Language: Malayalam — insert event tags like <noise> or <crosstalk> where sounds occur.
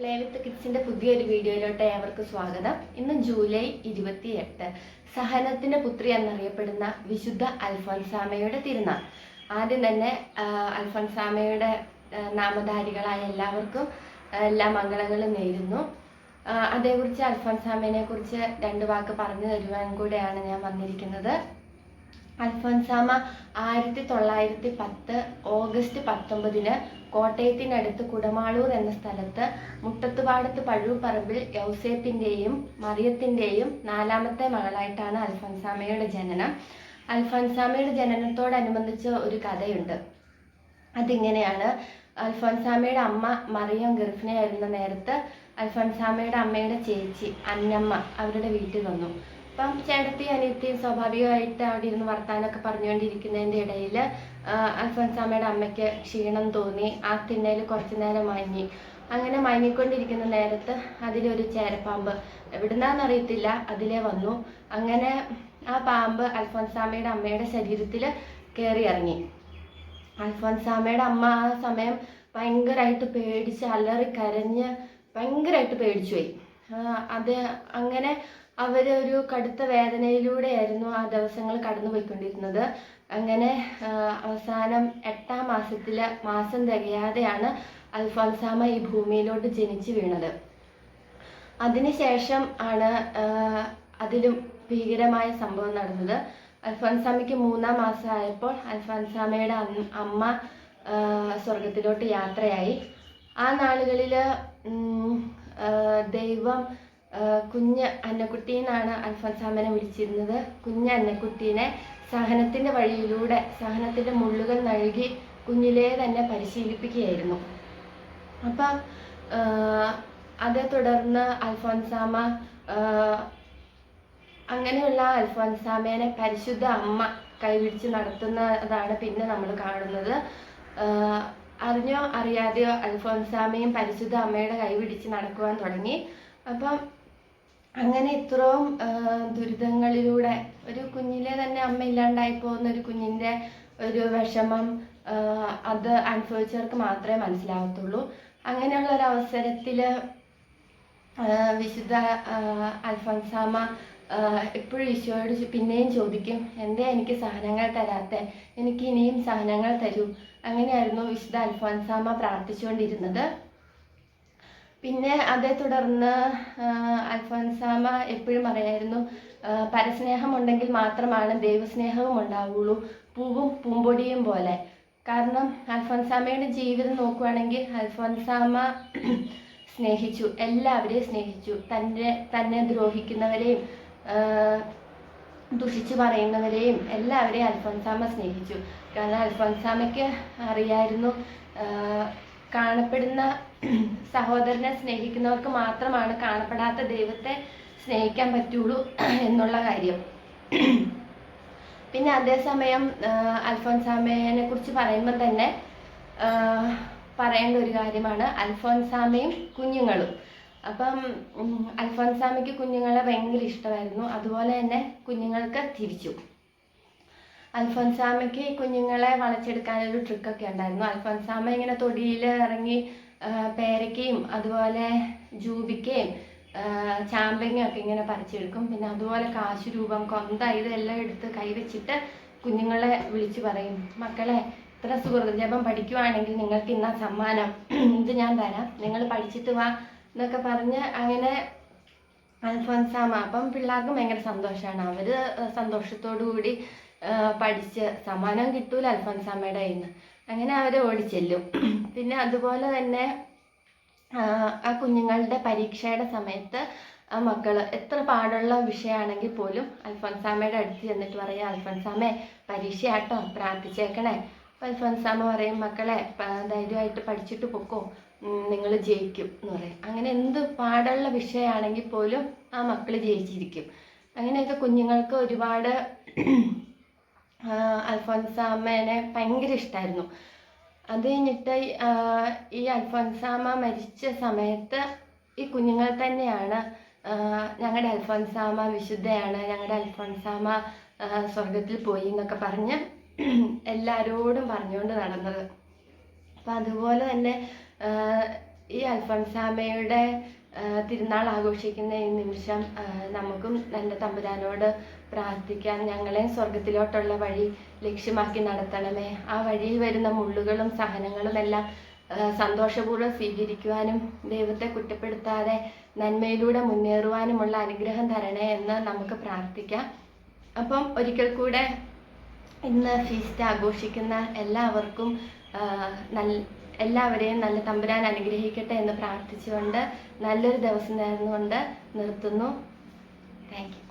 പ്ലേ വിത്ത് കിഡ്സിന്റെ പുതിയൊരു വീഡിയോയിലോട്ട് ഏവർക്കും സ്വാഗതം. ഇന്ന് ജൂലൈ ഇരുപത്തി എട്ട് സഹനത്തിന്റെ പുത്രി എന്നറിയപ്പെടുന്ന വിശുദ്ധ അൽഫോൻസാമയുടെ തിരുനാൾ. ആദ്യം തന്നെ അൽഫോൻസാമയുടെ നാമധാരികളായ എല്ലാവർക്കും എല്ലാ മംഗളങ്ങളും നേരുന്നു. അതേക്കുറിച്ച് അൽഫോൻസാമയെ കുറിച്ച് രണ്ട് വാക്ക് പറഞ്ഞു തരുവാൻ കൂടെയാണ് ഞാൻ വന്നിരിക്കുന്നത്. അൽഫോൻസാമ ആയിരത്തി തൊള്ളായിരത്തി പത്ത് ഓഗസ്റ്റ് പത്തൊമ്പതിന് കോട്ടയത്തിനടുത്ത് കുടമാളൂർ എന്ന സ്ഥലത്ത് മുട്ടത്തുപാടത്ത് പഴുപ്പറമ്പിൽ യൗസേപ്പിന്റെയും മറിയത്തിന്റെയും നാലാമത്തെ മകളായിട്ടാണ് അൽഫോൻസാമയുടെ ജനനം. അൽഫോൻസാമയുടെ ജനനത്തോടനുബന്ധിച്ച് ഒരു കഥയുണ്ട്. അതിങ്ങനെയാണ് അൽഫോൻസാമയുടെ അമ്മ മറിയം ഗർഭിണിയായിരുന്ന നേരത്ത് അൽഫോൻസാമയുടെ അമ്മയുടെ ചേച്ചി അന്നമ്മ അവരുടെ വീട്ടിൽ വന്നു. അപ്പം ചേട്ടത്തി അനിയത്തിയും സ്വാഭാവികമായിട്ട് അവിടെ ഇരുന്ന് വർത്താനൊക്കെ പറഞ്ഞുകൊണ്ടിരിക്കുന്നതിന്റെ ഇടയിൽ അൽഫൻസാമ്മയുടെ അമ്മയ്ക്ക് ക്ഷീണം തോന്നി ആ തിണ്ണയിൽ കുറച്ചു നേരം മയങ്ങി. അങ്ങനെ മയങ്ങിക്കൊണ്ടിരിക്കുന്ന നേരത്ത് അതിലൊരു ചേരപ്പാമ്പ് എവിടുന്നാന്നറിയത്തില്ല അതിലേ വന്നു. അങ്ങനെ ആ പാമ്പ് അൽഫോൻസാമയുടെ അമ്മയുടെ ശരീരത്തിൽ കയറി ഇറങ്ങി. അൽഫോൻസാമയുടെ അമ്മ ആ സമയം ഭയങ്കരമായിട്ട് പേടിച്ച് അലറി കരഞ്ഞ് ഭയങ്കരമായിട്ട് പേടിച്ചു പോയി അത് അങ്ങനെ അവർ ഒരു കടുത്ത വേദനയിലൂടെയായിരുന്നു ആ ദിവസങ്ങൾ കടന്നു പോയിക്കൊണ്ടിരുന്നത് അങ്ങനെ അവസാനം എട്ടാം മാസത്തിലെ മാസം തികയാതെയാണ് അൽഫോൻസാമ ഈ ഭൂമിയിലോട്ട് ജനിച്ചു വീണത്. അതിനുശേഷം ആണ് അതിലും ഭീകരമായ സംഭവം നടന്നത്. അൽഫോൻസാമയ്ക്ക് മൂന്നാം മാസമായപ്പോൾ അൽഫോൻസാമയുടെ അമ്മ സ്വർഗത്തിലോട്ട് യാത്രയായി. ആ നാളുകളിൽ ദൈവം കുഞ്ഞ് അന്നക്കുട്ടി എന്നാണ് അൽഫോൻസാമനെ വിളിച്ചിരുന്നത്. കുഞ്ഞ് അന്നക്കുട്ടീനെ സഹനത്തിന്റെ വഴിയിലൂടെ സഹനത്തിന്റെ മുള്ളുകൾ നൽകി കുഞ്ഞിലേ തന്നെ പരിശീലിപ്പിക്കുകയായിരുന്നു. അപ്പം അതേ തുടർന്ന് അൽഫോൻസാമ അങ്ങനെയുള്ള അൽഫോൻസാമേനെ പരിശുദ്ധ അമ്മ കൈപിടിച്ച് നടത്തുന്നതാണ് പിന്നെ നമ്മൾ കാണുന്നത്. അറിഞ്ഞോ അറിയാതെയോ അൽഫോൻസാമയും പരിശുദ്ധ അമ്മയുടെ കൈപിടിച്ച് നടക്കുവാൻ തുടങ്ങി. അപ്പം അങ്ങനെ ഇത്രയും ദുരിതങ്ങളിലൂടെ ഒരു കുഞ്ഞിലെ തന്നെ അമ്മ ഇല്ലാണ്ടായി പോകുന്ന ഒരു കുഞ്ഞിന്റെ ഒരു വിഷമം അത് അനുഭവിച്ചവർക്ക് മാത്രമേ മനസ്സിലാവത്തുള്ളൂ. അങ്ങനെയുള്ള ഒരു അവസരത്തിൽ വിശുദ്ധ അൽഫോൻസാമ എപ്പോഴും ഈശോയോട് പിന്നെയും ചോദിക്കും എന്തേ എനിക്ക് സഹനങ്ങൾ തരാത്തെ? എനിക്ക് ഇനിയും സഹനങ്ങൾ തരൂ. അങ്ങനെയായിരുന്നു വിശുദ്ധ അൽഫോൻസാമ പ്രാർത്ഥിച്ചുകൊണ്ടിരുന്നത്. പിന്നെ അതേ തുടർന്ന് അൽഫോൻസാമ എപ്പോഴും പറയായിരുന്നു പരസ്നേഹം ഉണ്ടെങ്കിൽ മാത്രമാണ് ദൈവസ്നേഹവും ഉണ്ടാവുള്ളൂ പൂവും പൂമ്പൊടിയും പോലെ. കാരണം അൽഫോൻസാമയുടെ ജീവിതം നോക്കുവാണെങ്കിൽ അൽഫോൻസാമ <clears throat> സ്നേഹിച്ചു എല്ലാവരെയും സ്നേഹിച്ചു. തന്റെ തന്നെ ദ്രോഹിക്കുന്നവരെയും ദുഷിച്ചു പറയുന്നവരെയും എല്ലാവരെയും അൽഫോൻസാമ സ്നേഹിച്ചു. കാരണം അൽഫോൻസാമയ്ക്ക് അറിയായിരുന്നു കാണപ്പെടുന്ന സഹോദരനെ സ്നേഹിക്കുന്നവർക്ക് മാത്രമാണ് കാണപ്പെടാത്ത ദൈവത്തെ സ്നേഹിക്കാൻ പറ്റുള്ളൂ എന്നുള്ള കാര്യം. പിന്നെ അതേസമയം അൽഫോൻസാമയെ കുറിച്ച് പറയുമ്പോൾ തന്നെ പറയേണ്ട ഒരു കാര്യമാണ്. അൽഫോൻസാമയും കുഞ്ഞുങ്ങളും. അപ്പം അൽഫോൻസാമയ്ക്ക് കുഞ്ഞുങ്ങളെ ഭയങ്കര ഇഷ്ടമായിരുന്നു. അതുപോലെ തന്നെ കുഞ്ഞുങ്ങൾക്ക് തിരിച്ചു. അൽഫോൻസാമയ്ക്ക് കുഞ്ഞുങ്ങളെ വളച്ചെടുക്കാനൊരു ട്രിക്കൊക്കെ ഉണ്ടായിരുന്നു. അൽഫോൻസാമ ഇങ്ങനെ തൊടിയിൽ ഇറങ്ങി പേരയ്ക്കയും അതുപോലെ ജൂബിക്കയും ചാമ്പങ്ങയും ഒക്കെ ഇങ്ങനെ പറിച്ചെടുക്കും. പിന്നെ അതുപോലെ കാശ് രൂപം കൊന്ത ഇതെല്ലാം എടുത്ത് കൈവച്ചിട്ട് കുഞ്ഞുങ്ങളെ വിളിച്ചു പറയും. മക്കളെ ഇത്ര സുഹൃത്ത് ജപം പഠിക്കുവാണെങ്കിൽ നിങ്ങൾക്ക് ഇന്ന സമ്മാനം. ഇത് ഞാൻ തരാം. നിങ്ങൾ പഠിച്ചിട്ട് വാ എന്നൊക്കെ പറഞ്ഞ് അങ്ങനെ അൽഫോൻസാമ. അപ്പം പിള്ളേർക്കും ഭയങ്കര സന്തോഷമാണ്. അവർ സന്തോഷത്തോടു കൂടി പഠിച്ച് സമ്മാനം കിട്ടൂല അൽഫോൻസാമയുടെ കയ്യിൽ നിന്ന് അങ്ങനെ അവർ ഓടിച്ചെല്ലും. <clears throat> പിന്നെ അതുപോലെ തന്നെ ആ, കുഞ്ഞുങ്ങളുടെ പരീക്ഷയുടെ സമയത്ത് ആ മക്കൾ എത്ര പാടുള്ള വിഷയമാണെങ്കിൽ പോലും അൽഫോൻസാമയുടെ അടുത്ത് ചെന്നിട്ട് പറയാം അൽഫോൻസാമ്മേ പരീക്ഷയാട്ടോ പ്രാർത്ഥിച്ചേക്കണേ. അപ്പം അൽഫോൻസാമ്മ പറയും മക്കളെ ധൈര്യമായിട്ട് പഠിച്ചിട്ട് പൊക്കോ നിങ്ങൾ ജയിക്കും എന്ന് പറയും. അങ്ങനെ എന്ത് പാടുള്ള വിഷയമാണെങ്കിൽ പോലും ആ മക്കൾ ജയിച്ചിരിക്കും. അങ്ങനെയൊക്കെ കുഞ്ഞുങ്ങൾക്ക് ഒരുപാട് അൽഫോൻസാമ്മേനെ ഭയങ്കര ഇഷ്ടമായിരുന്നു അത് കഴിഞ്ഞിട്ട് ഈ അൽഫോൻസാമ്മ മരിച്ച സമയത്ത് ഈ കുഞ്ഞുങ്ങൾ തന്നെയാണ് ഞങ്ങളുടെ അൽഫോൻസാമ്മ വിശുദ്ധയാണ് ഞങ്ങളുടെ അൽഫോൻസാമ്മ സ്വർഗത്തിൽ പോയി എന്നൊക്കെ പറഞ്ഞ് എല്ലാവരോടും പറഞ്ഞുകൊണ്ട് നടന്നത്. അപ്പം അതുപോലെ തന്നെ ഈ അൽഫോൻസാമയുടെ ആ, തിരുനാൾ ആഘോഷിക്കുന്ന ഈ നിമിഷം നമുക്കും നല്ല തമ്പുരാനോട് പ്രാർത്ഥിക്കാം. ഞങ്ങളെ സ്വർഗത്തിലോട്ടുള്ള വഴി ലക്ഷ്യമാക്കി നടത്തണമേ. ആ വഴിയിൽ വരുന്ന മുള്ളുകളും സഹനങ്ങളും എല്ലാം സന്തോഷപൂർവം സ്വീകരിക്കുവാനും ദൈവത്തെ കുറ്റപ്പെടുത്താതെ നന്മയിലൂടെ മുന്നേറുവാനുമുള്ള അനുഗ്രഹം തരണേ എന്ന് നമുക്ക് പ്രാർത്ഥിക്കാം. അപ്പം ഒരിക്കൽ കൂടെ ഇന്ന് ഫീസ്റ്റ് ആഘോഷിക്കുന്ന എല്ലാവർക്കും നല്ല എല്ലാവരെയും നല്ല തമ്പുരാൻ അനുഗ്രഹിക്കട്ടെ എന്ന് പ്രാർത്ഥിച്ചുകൊണ്ട് നല്ലൊരു ദിവസം നേർന്നുകൊണ്ട് നിർത്തുന്നു. താങ്ക്